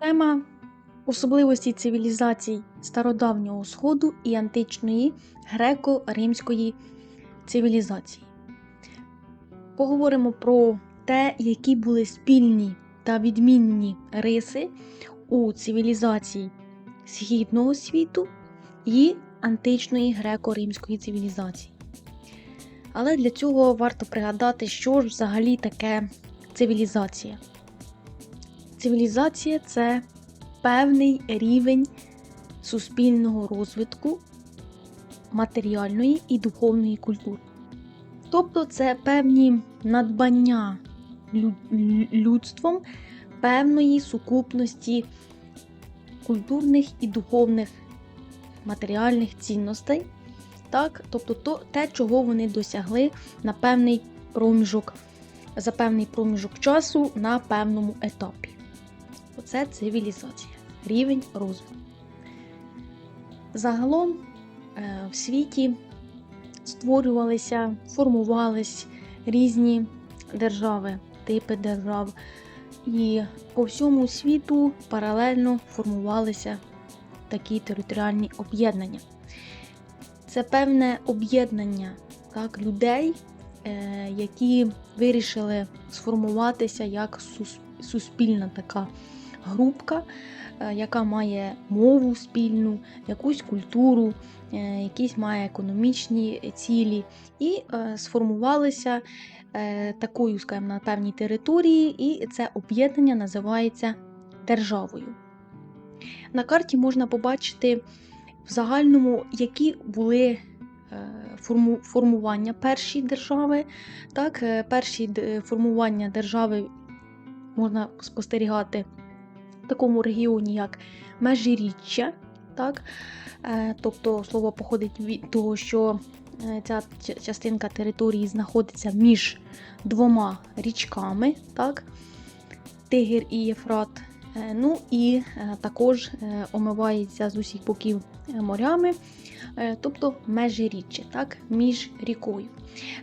Тема особливості цивілізацій стародавнього Сходу і античної греко-римської цивілізації. Поговоримо про те, які були спільні та відмінні риси у цивілізації східного світу і античної греко-римської цивілізації. Але для цього варто пригадати, що ж взагалі таке цивілізація. Цивілізація це певний рівень суспільного розвитку матеріальної і духовної культури. Тобто це певні надбання людством певної сукупності культурних і духовних матеріальних цінностей, так? тобто то, те, чого вони досягли на певний проміжок, за певний проміжок часу на певному етапі. Оце цивілізація, рівень розвитку. Загалом е, в світі створювалися, формувались різні держави, типи держав, і по всьому світу паралельно формувалися такі територіальні об'єднання. Це певне об'єднання так, людей, е, які вирішили сформуватися як суспільна така групка, е, яка має мову спільну, якусь культуру, е, якісь має економічні цілі, і е, сформувалися такою, скажімо, на певній території, і це об'єднання називається державою. На карті можна побачити в загальному, які були формування перші держави. Так, перші формування держави можна спостерігати такому регіоні, як Межиріччя. Так? Е, Тобто слово походить від того, що е, ця частинка території знаходиться між двома річками, так? Тигр і Єфрат. Е, Ну і також омивається з усіх боків морями, тобто межиріччя, так, між рікою.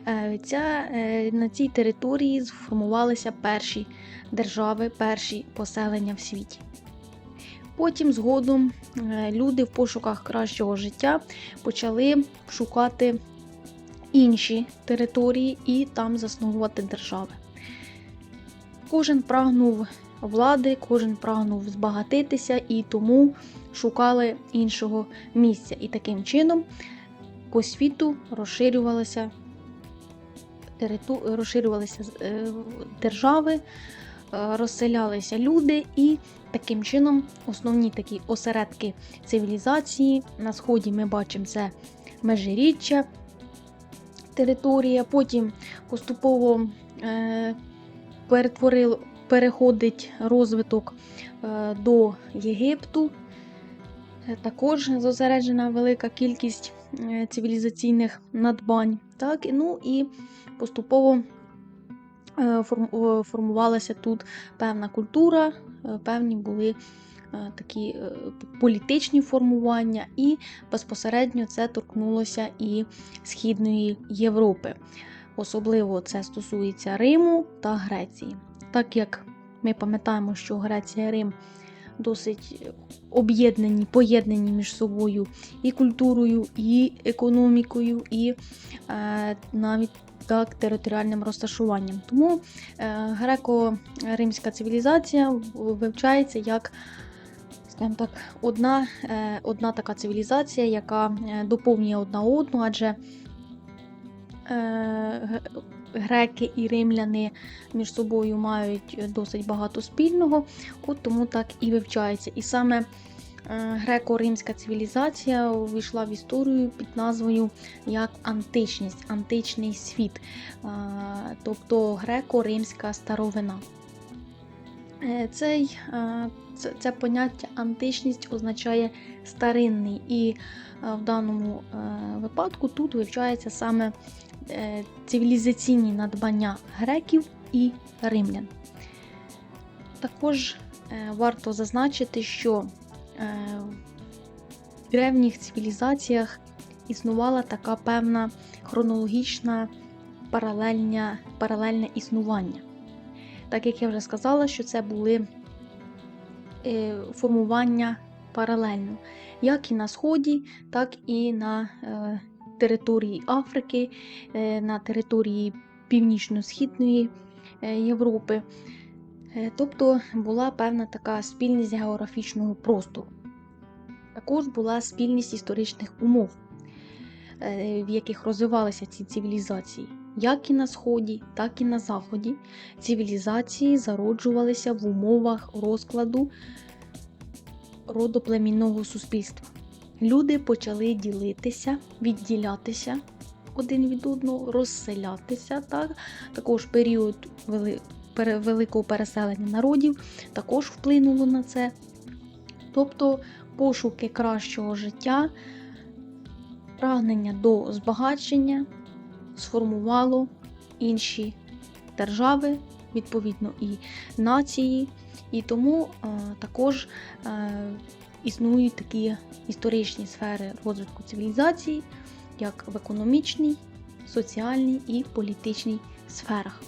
Е, Ця, е, на цій території сформувалися перші держави, перші поселення в світі. Потім згодом е, люди в пошуках кращого життя почали шукати інші території і там засновувати держави. Кожен прагнув влади, кожен прагнув збагатитися і тому шукали іншого місця. І таким чином по світу розширювалися, розширювалися е, держави, е, розселялися люди, і таким чином основні такі осередки цивілізації. На сході ми бачимо це межиріччя, територія, потім поступово е, перетворило, переходить розвиток е, до Єгипту. Е, Також зосереджена велика кількість е, цивілізаційних надбань. Так, ну і поступово форм- формувалася тут певна культура, певні були такі політичні формування, і безпосередньо це торкнулося і Східної Європи. Особливо це стосується Риму та Греції. Так як ми пам'ятаємо, що Греція і Рим досить об'єднані, поєднані між собою і культурою, і економікою, і е, навіть так територіальним розташуванням. Тому е, греко-римська цивілізація вивчається як скажімо так, одна, е, одна така цивілізація, яка е, доповнює одна одну, адже е, греки і римляни між собою мають досить багато спільного, от тому так і вивчається. І саме е, греко-римська цивілізація увійшла в історію під назвою як античність, античний світ, е, тобто греко-римська старовина. Е, Цей, це, це поняття античність означає старинний, і в даному випадку тут вивчається саме цивілізаційні надбання греків і римлян. Також е, варто зазначити, що е, в древніх цивілізаціях існувала така певна хронологічна паралельне існування. Так як я вже сказала, що це були е, формування паралельно, як і на Сході, так і на е, території Африки, е, на території Північно-Східної е, Європи. Е, Тобто була певна така спільність географічного простору. Також була спільність історичних умов, в яких розвивалися ці цивілізації. Як і на Сході, так і на Заході цивілізації зароджувалися в умовах розкладу родоплемінного суспільства. Люди почали ділитися, відділятися один від одного, розселятися. Так? Також період великого переселення народів також вплинуло на це. Тобто пошуки кращого життя, прагнення до збагачення сформувало інші держави, відповідно, і нації, і тому е, також е, існують такі історичні сфери розвитку цивілізації, як в економічній, соціальній і політичній сферах.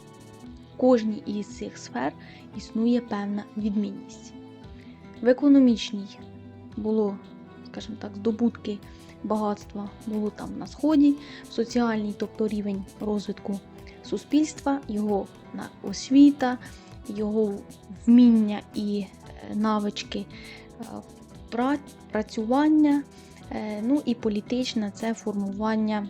В кожній із цих сфер існує певна відмінність. В економічній було, скажімо так, здобутки багатства було там на сході, в соціальній, тобто рівень розвитку суспільства, його освіта, його вміння і е, навички е, працювання, е, ну і політичне це формування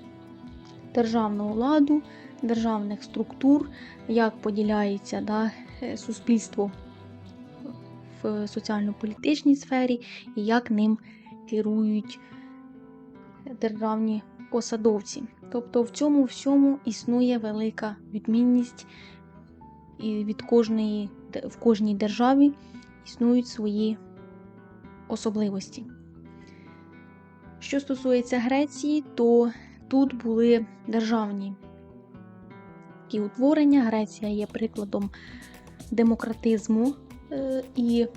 державного ладу, державних структур, як поділяється да, е, суспільство в соціально-політичній сфері і як ним керують державні посадовці. Тобто в цьому всьому існує велика відмінність, і від кожної, в кожній державі існують свої особливості. Що стосується Греції, то тут були державні такі утворення. Греція є прикладом демократизму е, і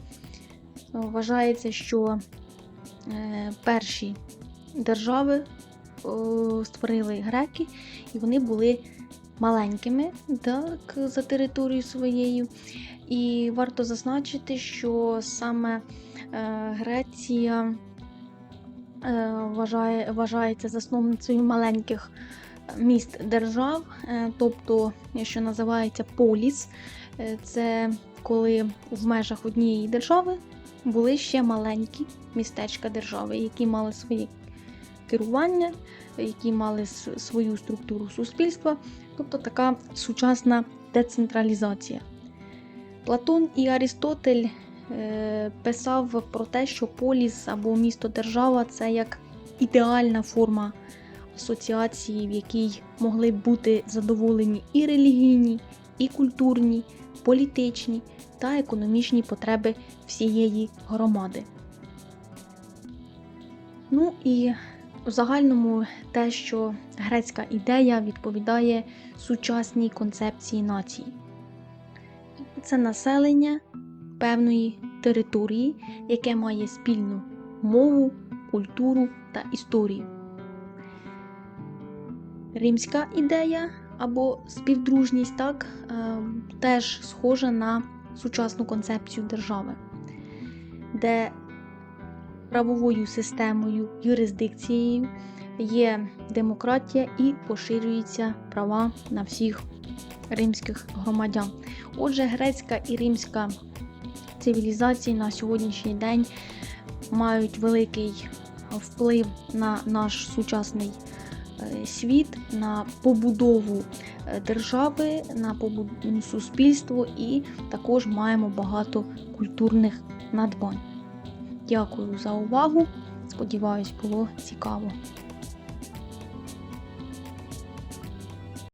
вважається, що е, перші держави створили греки, і вони були маленькими так, за територією своєю. І варто зазначити, що саме Греція е, вважає, вважається засновницею маленьких міст держав, е, тобто, що називається поліс, Е, це коли в межах однієї держави були ще маленькі містечка держави, які мали своє керування, які мали свою структуру суспільства, тобто така сучасна децентралізація. Платон і Арістотель е, писав про те, що поліс або місто-держава це як ідеальна форма асоціації, в якій могли б бути задоволені і релігійні, і культурні, політичні та економічні потреби всієї громади. Ну і у загальному те, що грецька ідея відповідає сучасній концепції нації. Це населення певної території, яке має спільну мову, культуру та історію. Римська ідея або співдружність так, е, теж схожа на сучасну концепцію держави, де правовою системою, юрисдикцією є демократія і поширюються права на всіх римських громадян. Отже, грецька і римська цивілізації на сьогоднішній день мають великий вплив на наш сучасний е, світ, на побудову е, держави, на побудову суспільства і також маємо багато культурних надбань. Дякую за увагу. Сподіваюсь, було цікаво.